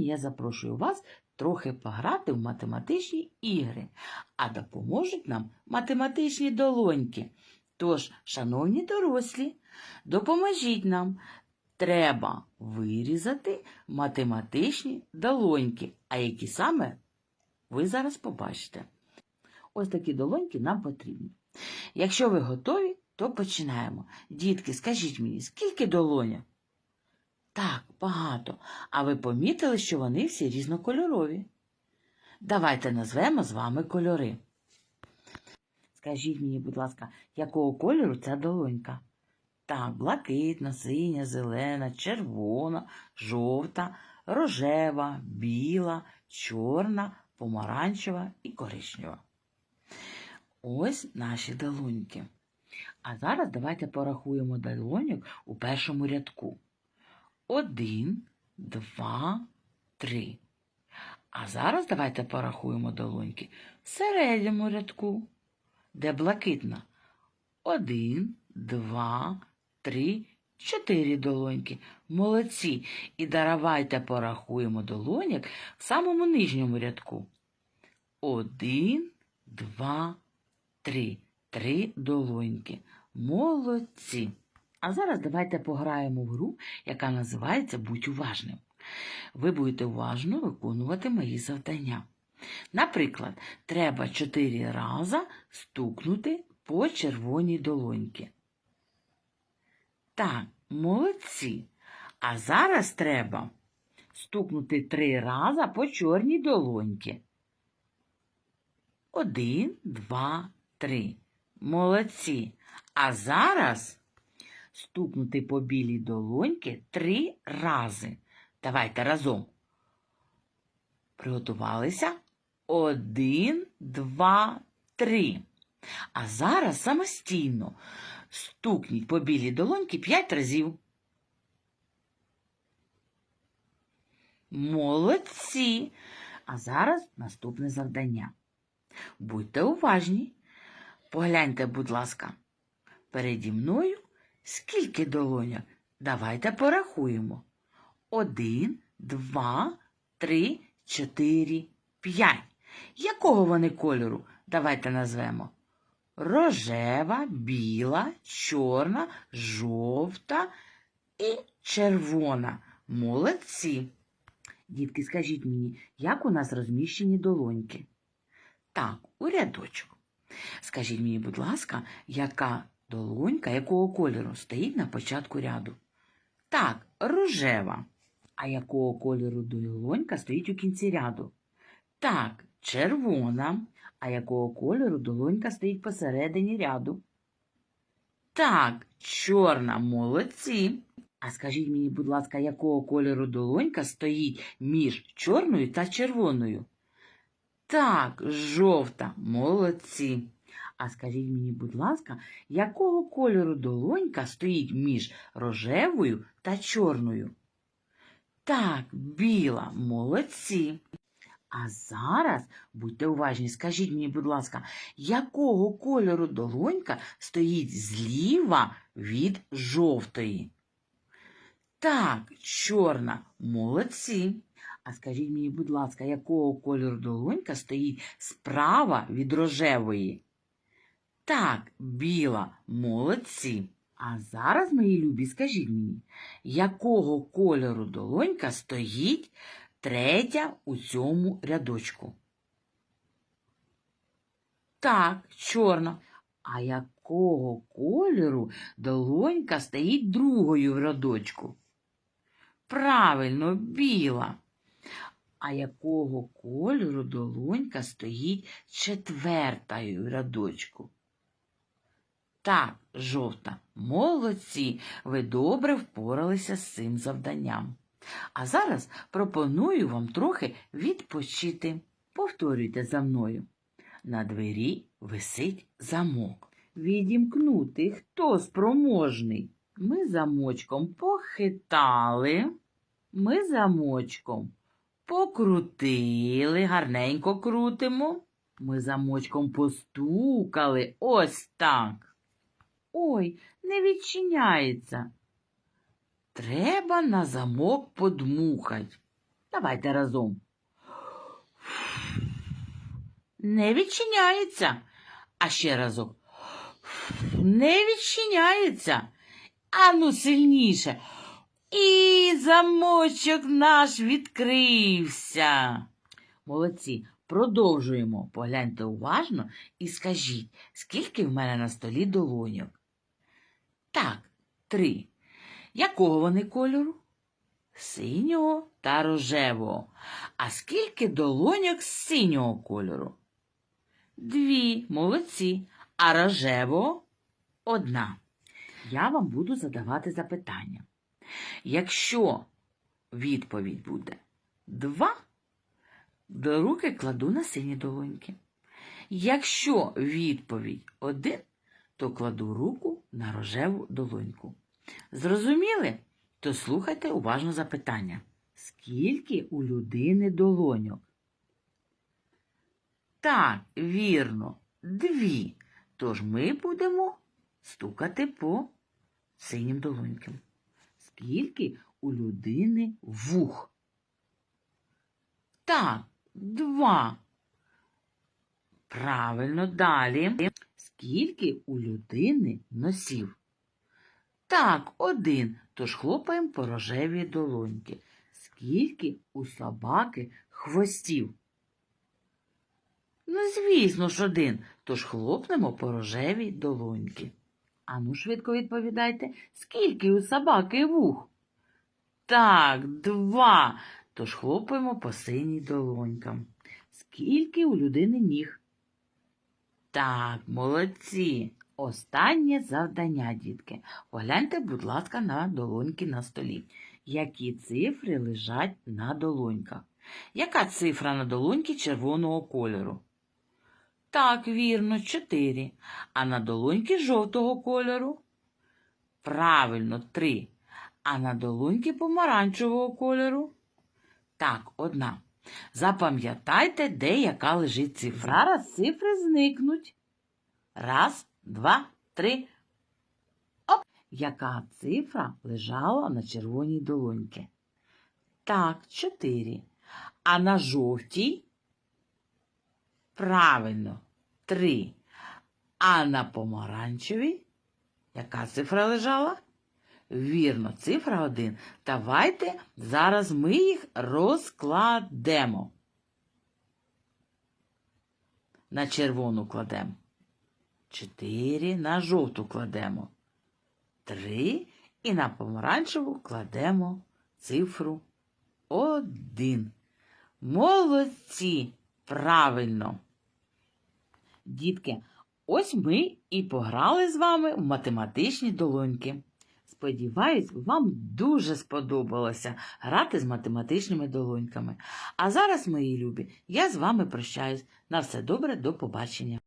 сьогодні я запрошую вас трохи пограти в математичні ігри, а допоможуть нам математичні долоньки. Тож, шановні дорослі, допоможіть нам. Треба вирізати математичні долоньки, а які саме ви зараз побачите. Ось такі долоньки нам потрібні. Якщо ви готові, то починаємо. Дітки, скажіть мені, скільки долоня? Так, багато. А ви помітили, що вони всі різнокольорові. Давайте назвемо з вами кольори. Скажіть мені, будь ласка, якого кольору ця долонька? Так, блакитна, синя, зелена, червона, жовта, рожева, біла, чорна, помаранчева і коричнева. Ось наші долоньки. А зараз давайте порахуємо долоньок у першому рядку. Один, два, три. А зараз давайте порахуємо долоньки в середньому рядку, де блакитна. Один, два, три, чотири долоньки. Молодці. І давайте порахуємо долоняк в самому нижньому рядку. Один, два, три. Три долоньки. Молодці. А зараз давайте пограємо в гру, яка називається Будь уважним. Ви будете уважно виконувати мої завдання. Наприклад, треба чотири рази стукнути по червоній долоньки. Так, молодці. А зараз треба стукнути три рази по чорній долоньки. Один, два, три. Молодці. А зараз стукнути по білій долоньки три рази. Давайте разом. Приготувалися? Один, два, три. А зараз самостійно стукніть по білій долоньки п'ять разів. Молодці. А зараз наступне завдання. Будьте уважні. Погляньте, будь ласка, переді мною скільки долоняк? Давайте порахуємо. Один, два, три, чотири, п'ять. Якого вони кольору? Давайте назвемо. Рожева, біла, чорна, жовта і червона. Молодці. Дітки, скажіть мені, як у нас розміщені долоньки? Так, у рядочок. Скажіть мені, будь ласка, яка долонька якого кольору стоїть на початку ряду? Так, рожева. А якого кольору долонька стоїть у кінці ряду? Так, червона. А якого кольору долонька стоїть посередині ряду? Так, чорна, молодці. А скажіть мені, будь ласка, якого кольору долонька стоїть між чорною та червоною? Так, жовта, молодці. А скажіть мені, будь ласка, якого кольору долонька стоїть між рожевою та чорною? Так, біла, молодці. А зараз, будьте уважні, скажіть мені, будь ласка, якого кольору долонька стоїть зліва від жовтої? Так, чорна, молодці. А скажіть мені, будь ласка, якого кольору долонька стоїть справа від рожевої? Так, біла, молодці. А зараз, мої любі, скажіть мені, якого кольору долонька стоїть третя у цьому рядочку? Так, чорна. А якого кольору долонька стоїть другою в рядочку? Правильно, біла. А якого кольору долонька стоїть четвертою в рядочку? Так, жовта. Молодці, ви добре впоралися з цим завданням. А зараз пропоную вам трохи відпочити. Повторюйте за мною. На двері висить замок. Відімкнути хто спроможний? Ми замочком похитали, ми замочком покрутили, гарненько крутимо. Ми замочком постукали ось так. Ой, не відчиняється. Треба на замок подмухать. Давайте разом. Не відчиняється. А ще разок. Не відчиняється. Ану сильніше. І замочок наш відкрився. Молодці, продовжуємо. Погляньте уважно і скажіть, скільки в мене на столі долоньок? Так, три. Якого вони кольору? Синього та рожевого. А скільки долоньок синього кольору? Дві, молодці. А рожевого одна. Я вам буду задавати запитання. Якщо відповідь буде два, до руки кладу на сині долоньки. Якщо відповідь один, то кладу руку на рожеву долоньку. Зрозуміли? То слухайте уважно запитання. Скільки у людини долоньок? Так, вірно, дві. Тож ми будемо стукати по синім долонькам. Скільки у людини вух? Так, два. Правильно, далі. Скільки у людини носів? Так, один. Тож хлопаємо по рожевій долоньки. Скільки у собаки хвостів? Ну, звісно ж, один. Тож хлопнемо по рожевій долоньки. Ану, швидко відповідайте, скільки у собаки вух? Так, два. Тож хлопаємо по синій долонькам. Скільки у людини ніг? Так, молодці. Останнє завдання, дітки. Погляньте, будь ласка, на долоньки на столі. Які цифри лежать на долоньках? Яка цифра на долоньки червоного кольору? Так, вірно, чотири. А на долоньки жовтого кольору? Правильно, три. А на долоньки помаранчевого кольору? Так, одна. Запам'ятайте, де яка лежить цифра. Зараз цифри зникнуть. Раз, два, три. Оп! Яка цифра лежала на червоній долоньці? Так, чотири. А на жовтій? Правильно, три. А на помаранчевій? Яка цифра лежала? Вірно, цифра один. Давайте зараз ми їх розкладемо. На червону кладемо. Чотири на жовту кладемо. Три. І на помаранчеву кладемо цифру один. Молодці! Правильно. Дітки, ось ми і пограли з вами в математичні долоньки. Сподіваюсь, вам дуже сподобалося грати з математичними долоньками. А зараз, мої любі, я з вами прощаюсь. На все добре, до побачення.